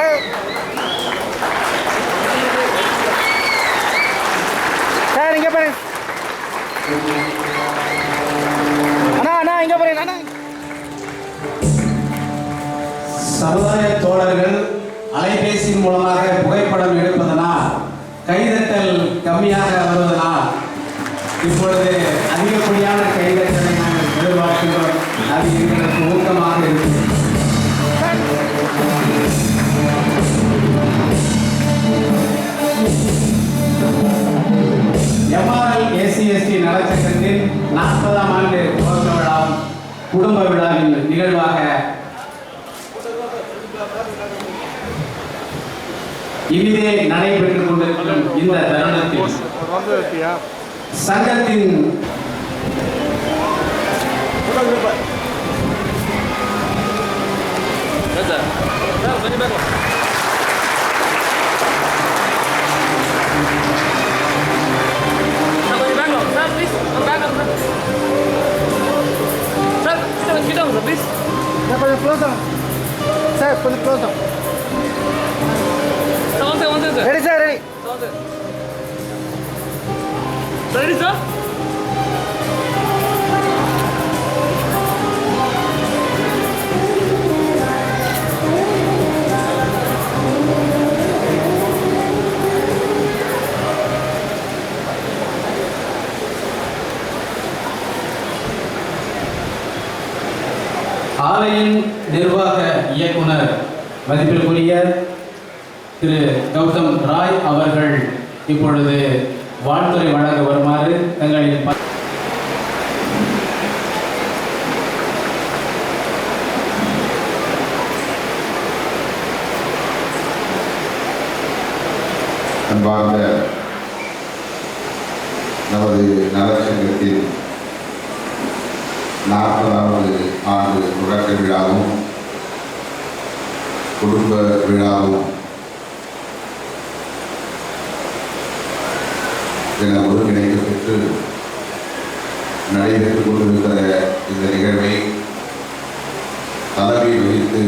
Sir sir இங்கே பாருங்க அண்ணா அண்ணா இங்கே பாருங்க அண்ணா. சமுதாய தோழர்கள் அலைபேசியின் மூலமாக குடும்ப விழாவின் நிகழ்வாக இனிதே நடைபெற்றுக் கொண்டிருக்கும் இந்த தருணத்தில் சங்கத்தின் சார் கொஞ்சம் க்ளோஸ் ஆகும் சார் கொஞ்சம் க்ளோஸ் ஆகும் ready sir ready Ready, sir? ஆலையின் நிர்வாக இயக்குனர் மதிப்பிற்குரிய திரு கௌதம் ராய் அவர்கள் இப்பொழுது வாழ்த்துறை வழங்க வருமாறு தங்களின் அன்பார்ந்த நமது நலச்சங்கத்தின் நாற்பதாவது ஆண்டு தொடக்க விழாவும் குடும்ப விழாவும் என ஒருங்கிணைக்கப்பட்டு நடைபெற்றுக் கொண்டிருக்கிற இந்த நிகழ்வை தலைமை வகித்து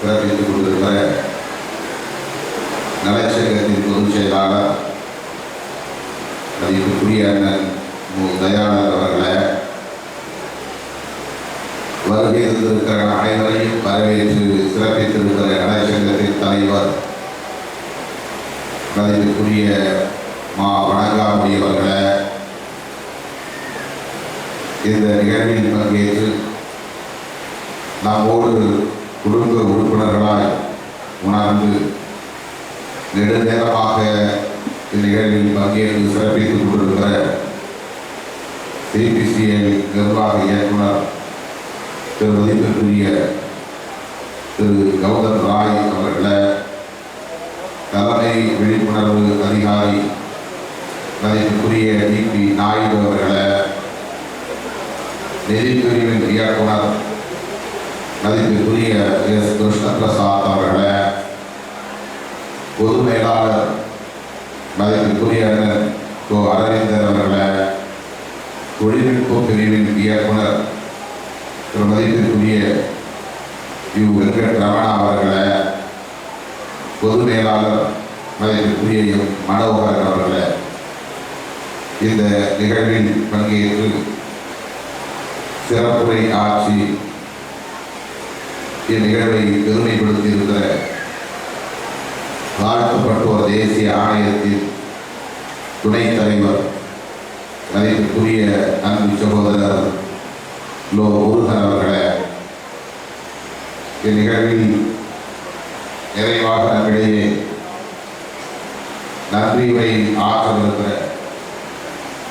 பிறப்பித்துக் கொண்டிருக்கிற நலச்சங்கத்தின் பொதுச் செயலாளர் மதிப்புக்குரிய அண்ணன் மு தயாளர் அவர்களை வருகை இருந்திருக்கிற அனைவரையும் வரவேற்று சிறப்பித்திருக்கிற நலச்சங்கத்தின் தலைவர் மதிப்புக்குரிய மா வணங்காமுடி அவர்களை இந்த நிகழ்வில் பங்கேற்று நம்மோடு குடும்ப உறுப்பினர்களாய் உணர்ந்து நெடுநேரமாக இந்நிகழ்வில் பங்கேற்று சிறப்பித்துக் கொண்டிருக்கிற சிபிசிஐ நிர்வாக இயக்குனர் திரு மதிப்பிற்குரிய திரு கௌதம் ராய் அவர்களை தலைமை விழிப்புணர்வு அதிகாரி மதிப்புக்குரிய டிபி நாயுடு அவர்களை நிதிப்பிரிவின் இயக்குனர் மதிப்புக்குரிய எஸ். கிருஷ்ணபிரசாத் அவர்களை பொது மேலாளர் மதிப்புக்குரிய கோ. அரவிந்தர் அவர்களை தொழில்நுட்ப பிரிவின் இயக்குனர் மதிப்பிற்குரிய யு வெங்கட் ரமணா அவர்களை பொது மேலாளர் மதிப்பிற்குரிய எம் மனோகரன் அவர்களை இந்த நிகழ்வில் பங்கேற்று சிறப்புரை ஆட்சி இந்நிகழ்வை பெருமைப்படுத்தியிருக்கிற வாழ்த்தப்பட்டோர் தேசிய ஆணையத்தின் துணைத் தலைவர் மதிப்புக்குரிய அன்பு சகோதரர் லோ முருகன் அவர்களை இந்நிகழ்வில் நிறைவாக நம்மிடையே நன்றியுரை ஆற்றவிருக்கிற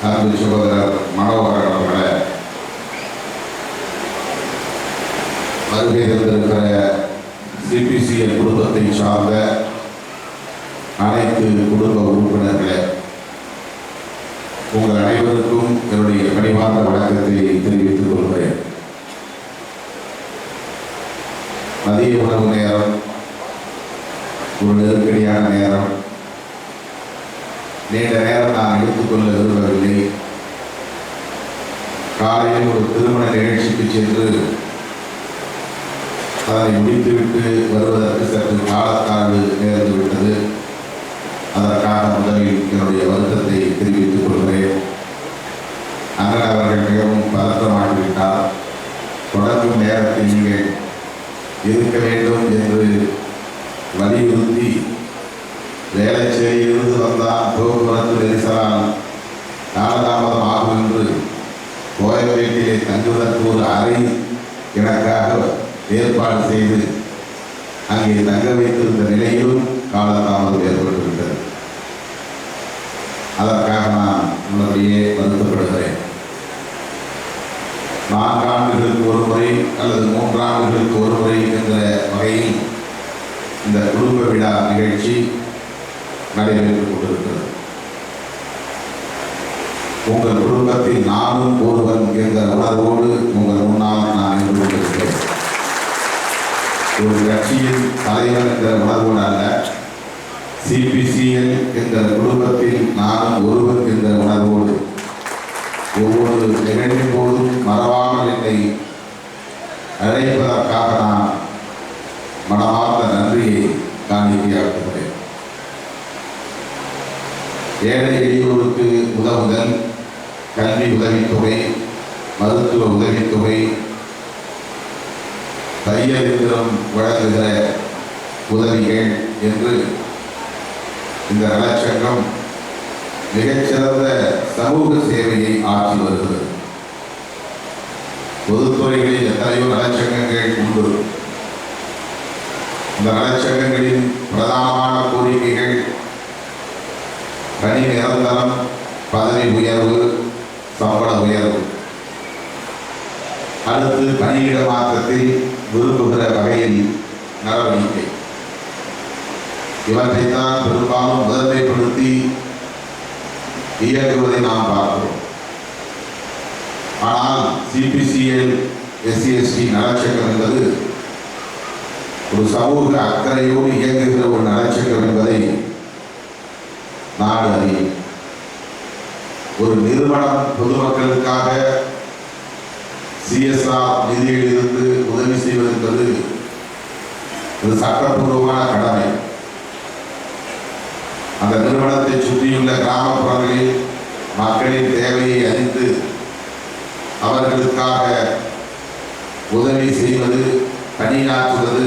அன்பு சகோதரர் மனோகரன் அவர்களை வருகை தந்திருக்கிற சிபிசிஎல் குடும்பத்தை சார்ந்த அனைத்து குடும்ப உறுப்பினர்களே உங்கள் அனைவருக்கும் என்னுடைய பணிவார்ந்த வணக்கத்தை தெரிவித்துக் எவ்வளவு நேரம் ஒரு நெருக்கடியான நேரம். நீண்ட நேரம் நான் எடுத்துக்கொள்ள விரும்பவில்லை. காலையில் ஒரு திருமண நிகழ்ச்சிக்கு சென்று அதனை முடித்துவிட்டு வருவதற்கு சற்று காலத்தாழ்வு நேர்ந்துவிட்டது. அதற்கான முதலில் என்னுடைய வருகை இருக்க வேண்டும் என்று வலியுறுத்தி வேளச்சேரியிலிருந்து வந்தால் போக்குவரத்து நெரிசலால் காலதாமதம் ஆகும் என்று கோயம்பேட்டிலே தங்குவதற்கு ஒரு அறை எனக்காக ஏற்பாடு செய்து அங்கே தங்க வைத்திருந்த நிலையிலும் காலதாமதம் ஏற்பட்டுவிட்டது. அதற்காக நான் உள்ளபடியே வருத்தப்படுகிறேன். நான் ஆண்டுகளுக்கு ஒரு முறை அல்லது மூன்று ஆண்டுகளுக்கு ஒரு முறை என்ற வகையில் இந்த குடும்ப விழா நிகழ்ச்சி நடைபெற்றுக் கொண்டிருக்கிறது. உங்கள் குடும்பத்தில் நானும் ஒருவன் என்ற உணர்வோடு உங்கள் முன்னால் நான் நின்று கொண்டிருக்கிறேன். ஒரு கட்சியின் தலைவர் என்ற உணர்வோடு அல்ல சிபிசிஎல் என்ற குடும்பத்தில் நானும் ஒருவன் என்ற உணர்வோடு ஒவ்வொரு நிகழ்வின் போதும் மறவாமல் என்னை அழைப்பதற்காக நான் மனமார்ந்த நன்றியை காணிக்கையாக்குகிறேன் ஏழை எளியோருக்கு உதவுதல் கல்வி உதவித்தொகை மருத்துவ உதவித்தொகை தையலிந்திரம் வழங்குகிற உதவிகள் என்று இந்த நலச்சங்கம் மிகச்சிறந்த சமூக சேவையை ஆற்றி வருகிறது. பொதுத்துறைகளில் எத்தனையோ நலச்சங்கங்கள் உண்டு. இந்த நலச்சங்கங்களின் பிரதானமான கோரிக்கைகள் பணி நிரந்தரம் பதவி உயர்வு சம்பள உயர்வு. அடுத்து பணியிட மாற்றத்தில் விரும்புகிற வகையில் நடவடிக்கை. இவற்றைத்தான் பெரும்பாலும் முதன்மைப்படுத்தி இயக்குவதை நாம் பார்க்கிறோம். ஆனால் சிபிசிஎல் எஸ்சிஎஸ்டி நலச்சக்கரம் என்பது ஒரு சமூக அக்கறையோடு இயங்குகிற ஒரு நலச்சக்கரம் என்பதை நாடு அறியும். ஒரு நிறுவனம் பொதுமக்களுக்காக சிஎஸ்ஆர் நிதியிலிருந்து உதவி செய்வது என்பது ஒரு சட்டப்பூர்வமான கடமை. அந்த நிறுவனத்தை சுற்றியுள்ள கிராமப்புறங்களில் மக்களின் தேவையை அறிந்து அவர்களுக்காக உதவி செய்வது பணியாற்றுவது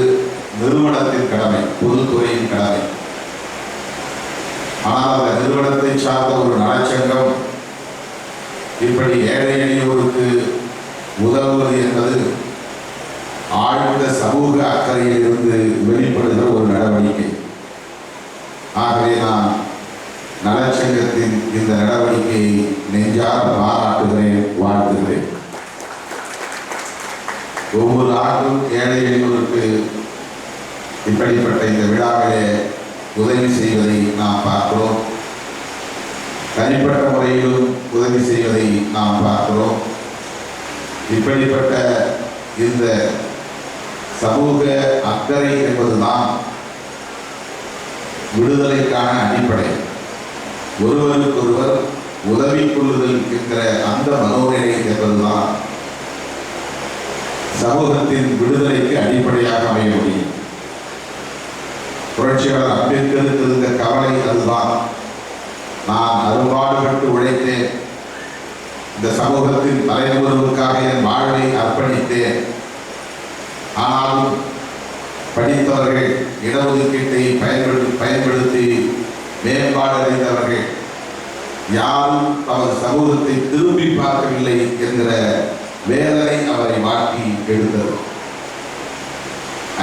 நிறுவனத்தின் கடமை பொதுத்துறையின் கடமை. ஆனால் அந்த நிறுவனத்தை சார்ந்த ஒரு நலச்சங்கம் இப்படி ஏழை எளியோருக்கு உதவுவது என்பது ஆழ்ந்த சமூக அக்கறையிலிருந்து வெளிப்படுகிற ஒரு நடவடிக்கை. ஆகவே நான் நலச்சங்கத்தின் இந்த நடவடிக்கையை நெஞ்சார பாராட்டுகிறேன் வாழ்த்துகிறேன். ஒவ்வொரு ஆண்டும் ஏழை எளியோருக்கு இப்படிப்பட்ட இந்த விழாவிலே உதவி செய்வதை நாம் பார்க்கிறோம். தனிப்பட்ட முறையிலும் உதவி செய்வதை நாம் பார்க்கிறோம். இப்படிப்பட்ட இந்த சமூக அக்கறை என்பதுதான் விடுதலைக்கான அடிப்படை. ஒருவருக்கொருவர் உதவி கொள்ளுதல் என்கிற அந்த மனோநிலை என்பதுதான் சமூகத்தின் விடுதலைக்கு அடிப்படையாக அமைய முடியும். புரட்சியாளர் அம்பேத்கருக்கு இருந்த கவலை அதுதான். நான் அரும்பாடுபட்டு உழைத்தேன். இந்த சமூகத்தின் தலைமுறைவுக்காக என் வாழ்வை அர்ப்பணித்தேன். ஆனாலும் படித்தவர்கள் இடஒதுக்கீட்டை பயன்படு பயன்படுத்தி மேம்பாடு அடைந்தவர்கள் யாரும் தமது சமூகத்தை திரும்பி பார்க்கவில்லை என்கிற வேதனை அவரை மாற்றி எடுத்தது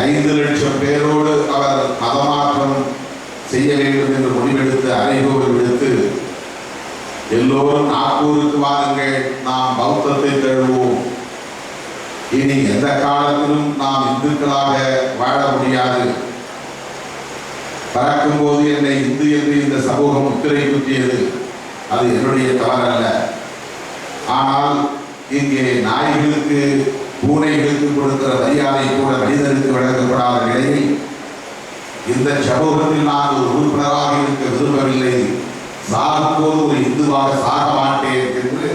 ஐந்து லட்சம் பேரோடு அவர் மதமாற்றம் செய்ய வேண்டும் என்று முடிவெடுத்து அறைகோல் விடுத்து எல்லோரும் நாகூருக்கு வாருங்கள் நாம் பௌத்தத்தை தழுவோம் இனி எந்த காலத்திலும் நாம் இந்துக்களாக வாழ முடியாது. பறக்கும் போது என்னை இந்து என்று இந்த சமூகம் முத்திரை குத்தியது அது என்னுடைய தவறல்ல. ஆனால் இங்கே நாய்களுக்கு பூனைகளுக்கு கொடுக்கிற மரியாதை கூட மனிதனுக்கு வழங்கப்படாத நிலையில் இந்த சமூகத்தில் நான் ஒரு உறுப்பினராக இருக்க விரும்பவில்லை. சாகும்போது ஒரு இந்துவாக சாக மாட்டேன் என்று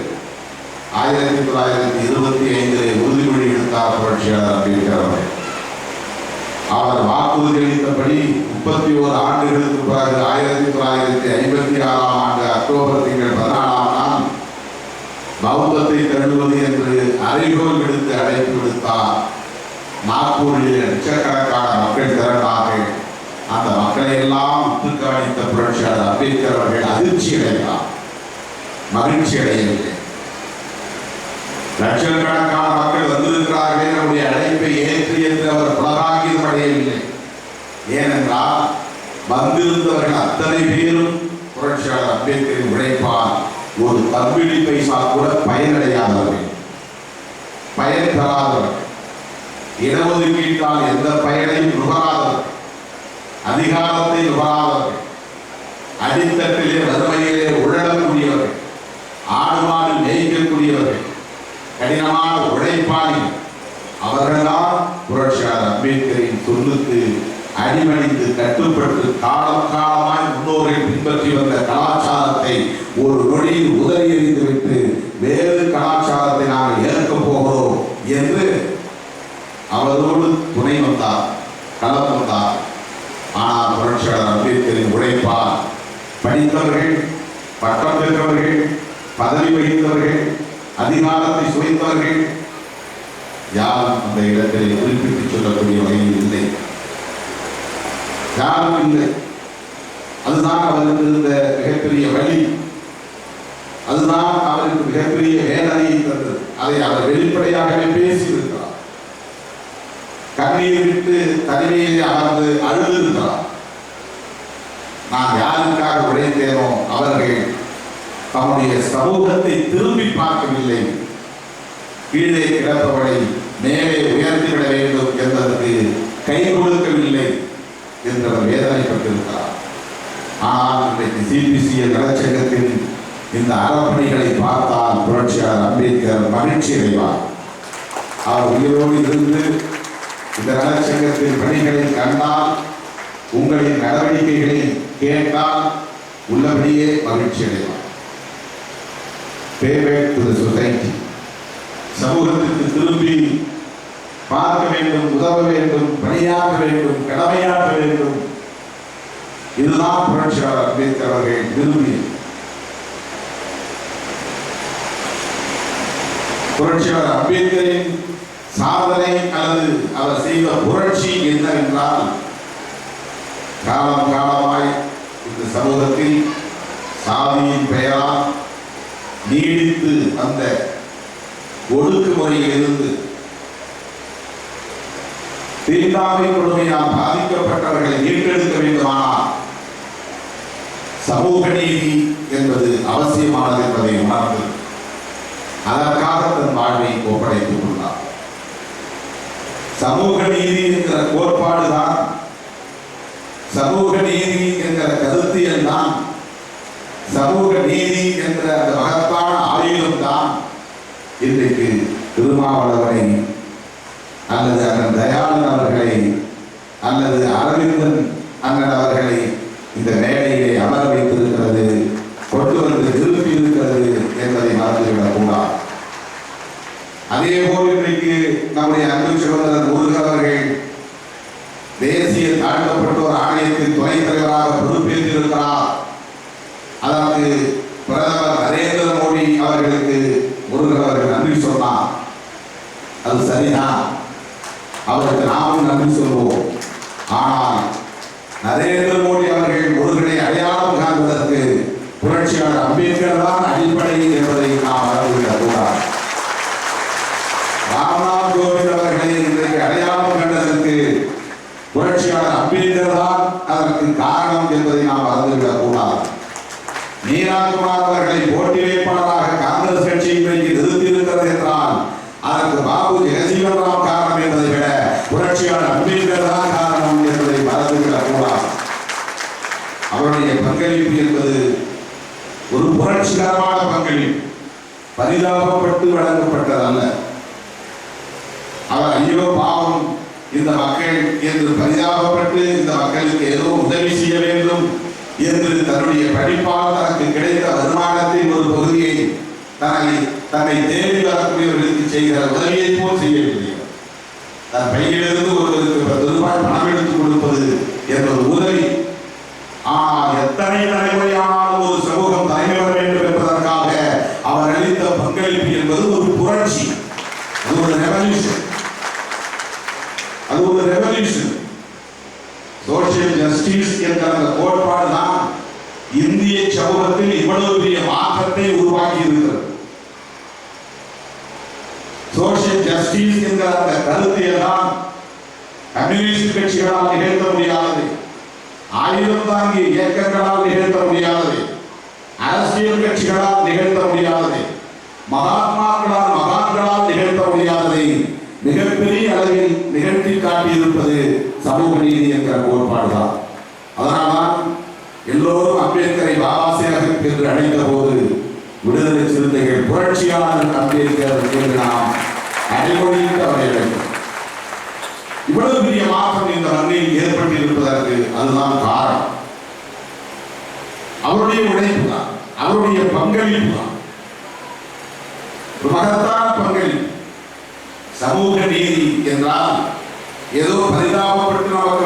ஆயிரத்தி தொள்ளாயிரத்தி இருபத்தி ஐந்து உறுதிமொழி எடுத்தார் புரட்சியாளர் அம்பேத்கர் அவர் வாக்குறுதி அளித்தபடி முப்பத்தி ஓரு ஆண்டுகளுக்கு பிறகு ஆயிரத்தி தொள்ளாயிரத்தி ஐம்பத்தி ஆறாம் ஆண்டு அக்டோபர் திங்கள் பதினாலாம் நாள் பௌத்தத்தை தழுவது என்று அறைகோல் விடுத்து அழைப்பு விடுத்தார். நாக்பூரில் லட்சக்கணக்கான மக்கள் திரண்டார்கள். அந்த மக்களை எல்லாம் முத்துக்காணித்த புரட்சியாளர் அம்பேத்கர் அவர்கள் அதிர்ச்சி அடைந்தார். மகிழ்ச்சி அடையவில்லை. லட்சக்கணக்கான மக்கள் வந்திருக்கிறார்கள் நம்முடைய அழைப்பை ஏற்று என்று அவர் புலகாங்கிதம் அடையவில்லை ஏனென்றால் வந்திருந்தவர்கள் அத்தனை பேரும் புரட்சியாளர் அம்பேத்கரின் உழைப்பால் ஒரு தம்பிடி பைசா கூட பயனடையாதவர்கள். பயன் பெறாதவர்கள் இடஒதுக்கீட்டால் எந்த பயனையும் நுகராதவர்கள். அதிகாரத்தை நுகராதவர்கள். அடித்தட்டிலே வறுமையிலே உழலக்கூடியவர்கள். ஆடு மாடு மேய்க்கக்கூடியவர்கள். கடினமான உழைப்பாளிகள். அவர்கள்தான் புரட்சியாளர் அம்பேத்கரின் சொல்லுக்கு அடிமணிந்து கட்டுப்பட்டு காலம் காலமாய் முன்னோர்கள் பின்பற்றி வந்த கலாச்சாரத்தை ஒரு நொடியில் உதறி எறிந்துவிட்டு வேறு கலாச்சாரத்தை நாங்கள் ஏற்கப் போகிறோம் என்று அவரோடு துணை வந்தார் களம் வந்தார் ஆனால் புரட்சியாளர் அம்பேத்கரின் உழைப்பால் படித்தவர்கள் பட்டம் பெற்றவர்கள் பதவி வகித்தவர்கள் அதிகாரத்தை சுமைத்தவர்கள் யாரும் அந்த இடத்திலே குறிப்பிட்டு சொல்லக்கூடிய வகையில் இல்லை. யாரும் இல்லை. அதுதான் அவருக்கு இருந்த மிகப்பெரிய வழி. அதுதான் அவருக்கு மிகப்பெரிய வேதனையை தந்தது. அதை அவர் வெளிப்படையாகவே பேசியிருக்கிறார். கண்ணீர் விட்டு தனிமையிலே அமர்ந்து அழுதிருக்கிறார். நான் யாருக்காக உழைத்தேனோ அவர்கள் தம்முடைய சமூகத்தை திரும்பி பார்க்கவில்லை. கீழே கிடப்பவளை மேலே உயர்த்திவிட வேண்டும் என்பதற்கு கை கொடுக்கவில்லை என்றவர் வேதனைப்பட்டிருக்கிறார் ஆனால் இன்றைக்கு சிபிசிஎல் நலச்சங்கத்தின் இந்த அறப்பணிகளை பார்த்தால் புரட்சியாளர் அம்பேத்கர் மகிழ்ச்சி அடைவார். அவர் உயிரோடு இருந்து இந்த நலச்சங்கத்தின் பணிகளை கண்டால் உங்களின் நடவடிக்கைகளை கேட்டால் உள்ளபடியே மகிழ்ச்சி அடைவார். பேபேக் டு சொசைட்டி சமூகத்திற்கு திரும்பி பார்க்க வேண்டும் உதவ வேண்டும் பணியாக வேண்டும் கடமையாக வேண்டும். இதுதான் புரட்சியாளர் அம்பேத்கர் அவர்கள் விரும்பியது புரட்சியாளர் அம்பேத்கரின் சாதனை அல்லது அவர் செய்த புரட்சி என்னவென்றால் காலம் காலமாய் இந்த சமூகத்தில் சாதியின் பெயரால் நீடித்து அந்த ஒடுக்குமுறையிலிருந்து தீண்டாமை கொடுமையால் பாதிக்கப்பட்டவர்களை மீட்டெடுக்க வேண்டுமானால் சமூக நீதி என்பது அவசியமானது என்பதை உணர்ந்து அதற்காக தன் வாழ்வை ஒப்படைத்துக் கொண்டார். சமூக நீதி என்கிற கோட்பாடுதான் சமூக நீதி என்கிற கருத்தியல் தான் சமூக நீதி என்ற அந்த மகத்தான ஆயுதம் தான் இன்றைக்கு திருமாவளவனை அல்லது அண்ணன் தயாளன் அவர்களை அல்லது அரவிந்தன் அண்ணன் அவர்களை இந்த மேடையிலே அமர வைத்திருக்கிறது கொண்டு வந்து நிறுத்தி இருக்கிறது என்பதை மறந்துவிடக் கூடாது அதே போல் இன்றைக்கு நம்முடைய அன்பு சகோதரர் முருகன் அவர்கள் தேசிய தாழ்த்தப்பட்டோர் ஆணையத்தின் துணைத் தலைவராக பொறுப்பேற்றிருக்கிறார் அதற்கு பிரதமர் நரேந்திர மோடி அவர்களுக்கு முருகன் அவர்கள் நன்றி சொன்னார் அது சரிதான் அவருக்கு நாமும் நன்றி சொல்வோம் ஆனால் நரேந்திர மோடி அவர்கள் முருகனை அடையாளம் காண்பதற்கு புரட்சியாளர் அம்பேத்கர் தான் அடிப்படை என்பதை நாம் மறந்துவிடக் கூடாது. ராம்நாத் கோவிந்த் அவர்களை இன்றைக்கு அடையாளம் கண்டதற்கு புரட்சியாளர் அம்பேத்கர் தான் அதற்கு காரணம் என்பதை நாம் மறந்துவிடக் கூடாது. மீனாகுமார் அவர்களை போட்டி வேட்பாளராக காங்கிரஸ் கட்சி இன்றைக்கு நிறுத்தியிருக்கிறது என்றால் அதற்கு பாபு ஜெகஜீவன் ராம் காரணம் என்பதை விட புரட்சியாளர் அம்பேத்கர் தான் காரணம் என்பதை மறந்துவிடக் கூடாது அவருடைய பங்களிப்பு என்பது ஒரு புரட்சிகரமான பங்களிப்பு பரிதாபப்பட்டு வழங்கப்பட்டதல்ல அவர் ஐயோ பாவம். இந்த மக்கள் என்று பரிதாபப்பட்டு இந்த மக்களுக்கு ஏதோ உதவி செய்ய வேண்டும் என்று தன்னுடைய படிப்பால் தனக்கு கிடைத்த வருமானத்தின் ஒரு பகுதியை தன்னை தன்னை தேடி வரக்கூடியவர்களுக்கு செய்கிற உதவியை போல் செய்யவில்லை தன் பையிலிருந்து ஒருவருக்கு பத்து ரூபாய் பணம் எடுத்துக் கொடுப்பது என்ற உதவி ஆனால் எத்தனை தலைமுறையானாலும் ஒரு சமூகம் தலைமை வர வேண்டும் என்பதற்காக அவர் அளித்த பங்களிப்பு என்பது ஒரு புரட்சி அது ஒரு ரெவல்யூஷன் அது ஒரு ரெவல்யூஷன் சோசியல் ஜஸ்டிஸ் என்கிற அந்த கோட்பாடு தான் இந்திய சமூகத்தில் இவ்வளவு பெரிய மாற்றத்தை உருவாக்கி இருக்கிறது சோசியல் ஜஸ்டிஸ் என்கிற அந்த கருத்தை எல்லாம் கம்யூனிஸ்ட் கட்சிகளால் நிகழ்த்த முடியாதது ஆயுதம் தாங்கி இயக்கங்களால் நிகழ்த்த முடியாதது. அரசியல் கட்சிகளால் நிகழ்த்த முடியாதது. மகாத்மாக்களால் மகான்களால் நிகழ்த்த முடியாததை மிகப்பெரிய அளவில் நிகழ்த்தி காட்டியிருப்பது சமூக நீதி என்கிற கோட்பாடுதான். அதனால்தான் எல்லோரும் அம்பேத்கரை பாபா சாஹிப் என்று அழைத்த போது விடுதலை சிறுத்தைகள் புரட்சியாளர் அம்பேத்கர் என்று நாம் அடைமொழியிட்டு அவரை இவ்வளவு பெரிய ஏற்பட்டு இருப்பதற்கு அதுதான் காரணம். அவருடைய உழைப்பு தான் அவருடைய பங்களிப்பு தான் ஒரு மகத்தான பங்களிப்பு. சமூக நீதி என்றால் ஏதோ பரிதாபப்பட்டு நமக்கு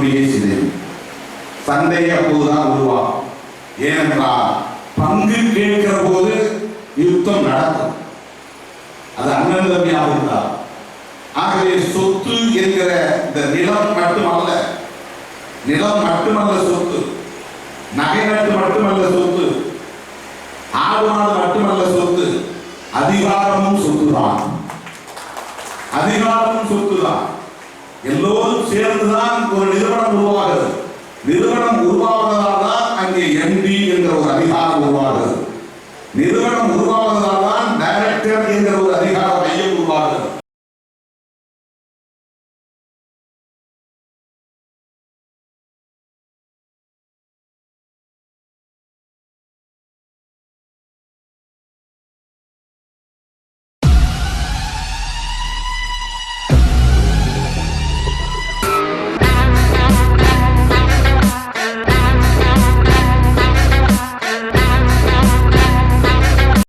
தம்பி ஒற்றுமையே சிதையும் சண்டை அப்போதுதான் உருவாகும். ஏனென்றால் பங்கு கேட்கிற போது யுத்தம் நடக்கும். அது அண்ணன் தம்பியாக இருந்தார். ஆகவே சொத்து என்கிற இந்த நிலம் மட்டுமல்ல நிலம் மட்டுமல்ல சொத்து நகை நட்டு மட்டுமல்ல சொத்து ஆடு மட்டுமல்ல சொத்து அதிகாரமும் சொத்துதான். தான் அதிகாரம் ஒரு நிறுவனம் உருவாகிறது. நிறுவனம் உருவாவதா